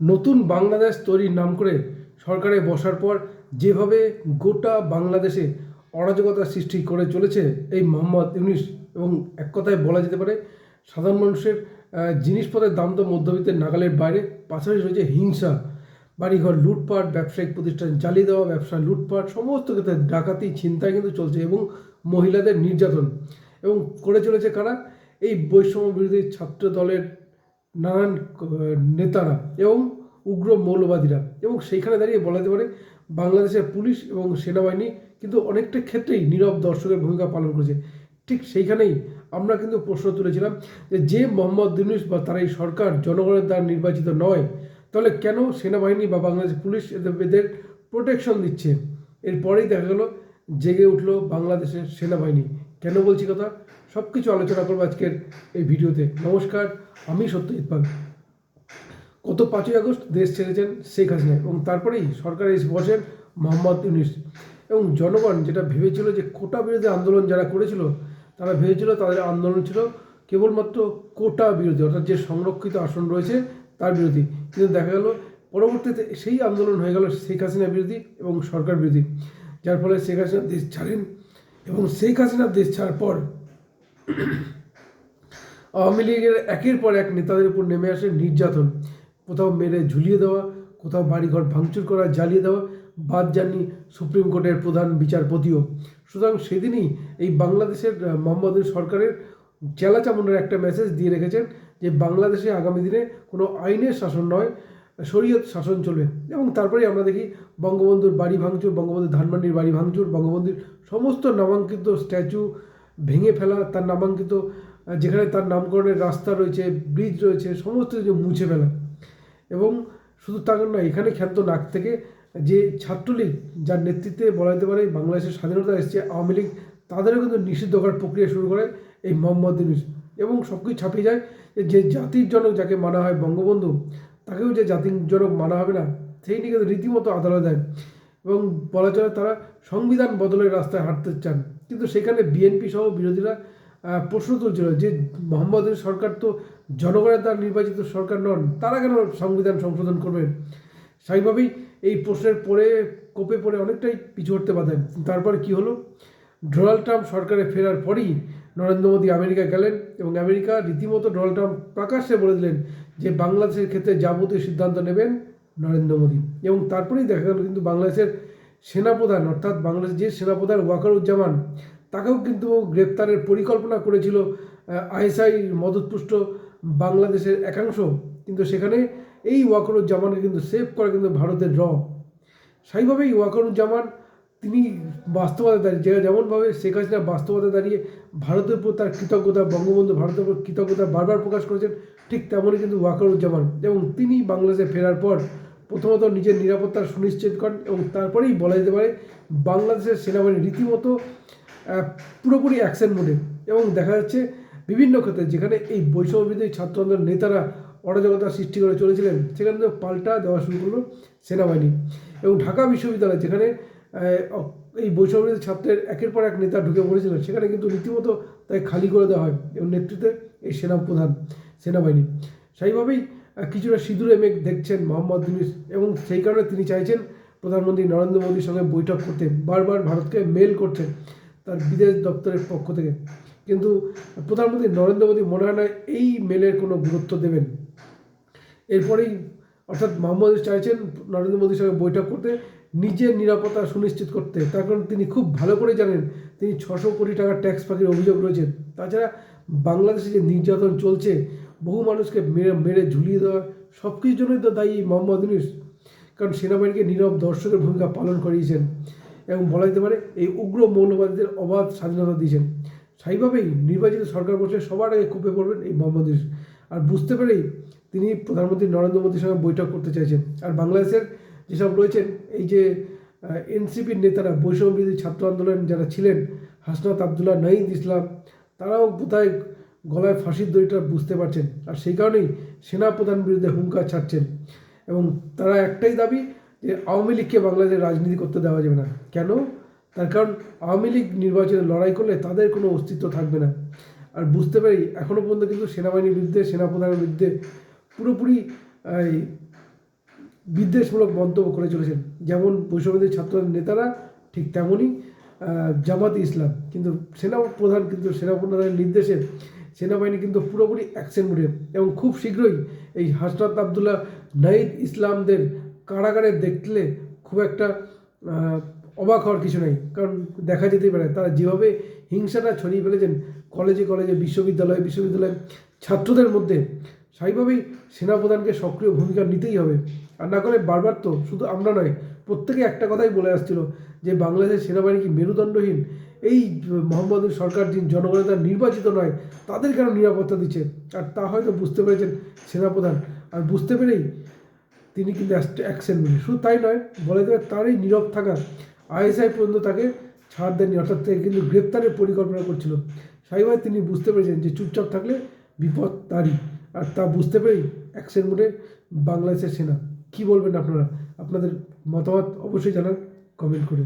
নতুন বাংলাদেশ তৈরির নাম করে সরকারে বসার পর যেভাবে গোটা বাংলাদেশে অরাজকতা সৃষ্টি করে চলেছে এই মোহাম্মদ ইউনিস, এবং এক কথায় বলা যেতে পারে সাধারণ মানুষের জিনিসপত্রের দাম তো মধ্যবিত্তের নাগালের বাইরে, পাশাপাশি রয়েছে হিংসা, বাড়িঘর, লুটপাট, ব্যবসায়িক প্রতিষ্ঠান জ্বালিয়ে দেওয়া, ব্যবসা, লুটপাট, সমস্ত ক্ষেত্রে ডাকাতি, ছিনতাই কিন্তু চলছে এবং মহিলাদের নির্যাতন। এবং করে চলেছে কারা? এই বৈষম্য বিরোধী ছাত্র দলের নানান নেতারা এবং উগ্র মৌলবাদীরা। এবং সেইখানে দাঁড়িয়ে বলা যেতে পারে, বাংলাদেশের পুলিশ এবং সেনাবাহিনী কিন্তু অনেকটা ক্ষেত্রেই নীরব দর্শকের ভূমিকা পালন করেছে। ঠিক সেইখানেই আমরা কিন্তু প্রশ্ন তুলেছিলাম যে যে মোহাম্মদ ইউনূস বা তার এই সরকার জনগণের দ্বারা নির্বাচিত নয়, তাহলে কেন সেনাবাহিনী বা বাংলাদেশ পুলিশ এদের প্রোটেকশন দিচ্ছে? এরপরেই দেখা গেল, জেগে উঠল বাংলাদেশের সেনাবাহিনী। কেন বলছি কথা? সব কিছু আলোচনা করব আজকের এই ভিডিওতে। নমস্কার, আমি সত্যজিৎ পাল। গত পাঁচই আগস্ট দেশ ছেড়েছেন শেখ হাসিনা এবং তারপরেই সরকারে এসে বসেন মোহাম্মদ ইউনিস। এবং জনগণ যেটা ভেবেছিল যে কোটা বিরোধী আন্দোলন যারা করেছিল, তারা ভেবেছিল তাদের আন্দোলন ছিল কেবলমাত্র কোটা বিরোধী, অর্থাৎ যে সংরক্ষিত আসন রয়েছে তার বিরোধী। কিন্তু দেখা গেল, পরবর্তীতে সেই আন্দোলন হয়ে গেল শেখ হাসিনা বিরোধী এবং সরকার বিরোধী। যার ফলে শেখ হাসিনা দেশ ছাড়েন। এবং শেখ হাসিনা দেশ ছাড়ার পর আওয়ামী লীগের একের পর এক নেতাদের উপর নেমে আসে নির্যাতন। কোথাও মেরে ঝুলিয়ে দেওয়া, কোথাও বাড়িঘর ভাঙচুর করা, জ্বালিয়ে দেওয়া, বাদ যাননি সুপ্রিম কোর্টের প্রধান বিচারপতিও। সুতরাং সেদিনই এই বাংলাদেশের মোহাম্মদ সরকারের চেলাচামুন্ডের একটা মেসেজ দিয়ে রেখেছেন যে, বাংলাদেশে আগামী দিনে কোনো আইনের শাসন নয় শরীয়ত শাসন চলবে। এবং তারপরে আমরা দেখি বঙ্গবন্ধুর বাড়ি ভাঙচুর, বঙ্গবন্ধুর ধানমন্ডির বাড়ি ভাঙচুর, বঙ্গবন্ধুর সমস্ত নামাঙ্কিত স্ট্যাচু ভেঙে ফেলা, তার নামাঙ্কিত, যেখানে তার নামকরণের রাস্তা রয়েছে, ব্রিজ রয়েছে, সমস্ত কিছু মুছে ফেলা। এবং শুধু তা নয়, এখানে খ্যাত নাক থেকে যে ছাত্রলীগ, যার নেতৃত্বে বলা যেতে পারে বাংলাদেশের স্বাধীনতা এসেছে আওয়ামী লীগ, তাদেরও কিন্তু নিষিদ্ধ করার প্রক্রিয়া শুরু করে এই মোহাম্মদ এবং সব কিছু ছাপিয়ে যায় যে জাতির জনক যাকে মানা হয় বঙ্গবন্ধু তাকেও যে জাতির জনক মানা হবে না, সেই নিয়ে কিন্তু রীতিমতো আদালত দেয়। এবং বলা চলে তারা সংবিধান বদলের রাস্তায় হাঁটতে চান। কিন্তু সেখানে বিএনপি সহ বিরোধীরা প্রশ্ন তুলছিল যে মোহাম্মদ ইউনূস সরকার তো জনগণের দ্বারা নির্বাচিত সরকার নন, তারা কেন সংবিধান সংশোধন করবে? স্বাভাবিকভাবেই এই প্রশ্নের পরে, কোপে পড়ে অনেকটাই পিছু হটতে বাধেন তারপর কি হলো? ডোনাল্ড ট্রাম্প সরকারে ফেরার পরই নরেন্দ্র মোদী আমেরিকা গেলেন এবং আমেরিকা রীতিমতো ডোনাল্ড ট্রাম্প প্রকাশ্যে বলে দিলেন যে বাংলাদেশের ক্ষেত্রে যাবতীয় সিদ্ধান্ত নেবেন নরেন্দ্র মোদী। এবং তারপরেই দেখা গেল কিন্তু বাংলাদেশের সেনাপ্রধান, অর্থাৎ বাংলাদেশ যে সেনাপ্রধান ওয়াকারুজ্জামান, তাকেও কিন্তু গ্রেপ্তারের পরিকল্পনা করেছিল আইএসআই মদতপুষ্ট বাংলাদেশের একাংশ। কিন্তু সেখানে এই ওয়াকারুজ্জামানকে কিন্তু সেভ করে কিন্তু ভারতের র। সেইভাবেই ওয়াকারুজ্জামান তিনি বাস্তবতা দাঁড়িয়ে যেমনভাবে শেখ হাসিনা বাস্তবতায় দাঁড়িয়ে ভারতের উপর তার কৃতজ্ঞতা, বঙ্গবন্ধু ভারতের উপর কৃতজ্ঞতা বারবার প্রকাশ করেছেন, ঠিক তেমনই কিন্তু ওয়াকারুজ্জামান। এবং তিনি বাংলাদেশে ফেরার পর প্রথমত নিজের নিরাপত্তা সুনিশ্চিত করেন এবং তারপরেই বলা যেতে পারে বাংলাদেশের সেনাবাহিনী রীতিমতো পুরোপুরি অ্যাকশন মোডে এবং দেখা যাচ্ছে বিভিন্ন ক্ষেত্রে যেখানে এই বৈষম্য বিরোধী ছাত্র আন্দোলনের নেতারা অরাজকতা সৃষ্টি করে চলেছিলেন, সেখানে পাল্টা দেওয়া শুরু করল সেনাবাহিনী। এবং ঢাকা বিশ্ববিদ্যালয় যেখানে এই বৈষম্য ছাত্রের একের পর এক নেতা ঢুকে পড়েছিলেন সেখানে কিন্তু রীতিমতো তাই খালি করে দেওয়া হয় এবং নেতৃত্বে এই সেনা প্রধান সেনাবাহিনী। সেইভাবেই কিছুটা সিঁদুরে মেঘ দেখছেন মোহাম্মদ ইউনূস এবং সেই কারণে তিনি চাইছেন প্রধানমন্ত্রী নরেন্দ্র মোদীর সঙ্গে বৈঠক করতে। বারবার ভারতকে মেল করছেন তার বিদেশ দপ্তরের পক্ষ থেকে। কিন্তু প্রধানমন্ত্রী নরেন্দ্র মোদী মনে হয় না এই মেলের কোনো গুরুত্ব দেবেন। এরপরেই অর্থাৎ মোহাম্মদ চাইছেন নরেন্দ্র মোদীর সঙ্গে বৈঠক করতে, নিজের নিরাপত্তা সুনিশ্চিত করতে। তার কারণ তিনি খুব ভালো করে জানেন, তিনি ছশো কোটি টাকার ট্যাক্স ফাঁকির অভিযোগ রয়েছে। তাছাড়া বাংলাদেশে যে নির্যাতন চলছে, বহু মানুষকে মেরে মেরে ঝুলিয়ে দেওয়া সব কিছুর জন্যই তো দায়ী মোহাম্মদ ইউনূস। কারণ সেনাবাহিনীকে নীরব দর্শকের ভূমিকা পালন করিয়েছেন এবং বলা যেতে পারে এই উগ্র মৌলবাদীদের অবাধ স্বাধীনতা দিয়েছেন। সেইভাবেই নির্বাচিত সরকার বসে সবার আগে কুপে পড়বেন এই মোহাম্মদ ইউনূস। আর বুঝতে পেরেই তিনি প্রধানমন্ত্রী নরেন্দ্র মোদীর সঙ্গে বৈঠক করতে চাইছেন। আর বাংলাদেশের যেসব রয়েছেন, এই যে এনসিপির নেতারা বৈষম্য বিরোধী ছাত্র আন্দোলন যারা ছিলেন, হাসনাত আবদুল্লাহ নাইদ ইসলাম, তারাও কোথায় গলায় ফাঁসির দড়িটা বুঝতে পারছেন। আর সেই কারণেই সেনাপ্রধান বিরুদ্ধে হুঙ্কার ছাড়ছেন। এবং তারা একটাই দাবি যে, আওয়ামী লীগকে বাংলাদেশে রাজনীতি করতে দেওয়া যাবে না। কেন? তার কারণ আওয়ামী লীগ নির্বাচনে লড়াই করলে তাদের কোনো অস্তিত্ব থাকবে না। আর বুঝতে পারি এখনও পর্যন্ত কিন্তু সেনাবাহিনীর বিরুদ্ধে, সেনাপ্রধানের বিরুদ্ধে পুরোপুরি বিদ্বেষমূলক মন্তব্য করে চলেছেন। যেমন বৈষম্যবাদী ছাত্র নেতারা, ঠিক তেমনই জামাত ইসলাম। কিন্তু সেনা প্রধান কিন্তু সেনা প্রধানের নির্দেশে সেনাবাহিনী কিন্তু পুরোপুরি অ্যাকশন মোডে এবং খুব শীঘ্রই এই হাসনাত আবদুল্লাহ নাইদ ইসলামদের কারাগারে দেখলে খুব একটা অবাক হওয়ার কিছু নেই। কারণ দেখা যেতেই পারে, তারা যেভাবে হিংসাটা ছড়িয়ে ফেলেছেন, কলেজে কলেজে, বিশ্ববিদ্যালয়ে বিশ্ববিদ্যালয়ে ছাত্রদের মধ্যে স্বাভাবিকভাবেই সেনাপ্রধানকে সক্রিয় ভূমিকা নিতেই হবে। আর না করে বারবার তো শুধু আমরা নয়, প্রত্যেকে একটা কথাই বলে আসছিল যে, বাংলাদেশের সেনাবাহিনী কি মেরুদণ্ডহীন? এই মোহাম্মদুর সরকার যিনি জনগণের দ্বারা নির্বাচিত নয়, তাদের কেন নিরাপত্তা দিচ্ছে? আর তা হয়তো বুঝতে পেরেছেন সেনাপ্রধান। আর বুঝতে পেরেই তিনি কিন্তু অ্যাকশন নেন শুধু তাই নয়, বলে দেবে তারই নীরব থাকা আইএসআই পর্যন্ত তাকে ছাড় দেননি, অর্থাৎ তাকে কিন্তু গ্রেপ্তারের পরিকল্পনা করছিল। স্বাভাবিকভাবে তিনি বুঝতে পেরেছেন যে, চুপচাপ থাকলে বিপদ তারই। আর তা বুঝতে পেরেই অ্যাকশন মোডে বাংলাদেশের সেনা। কী বলবেন আপনারা? আপনাদের মতামত অবশ্যই জানান কমেন্ট করে।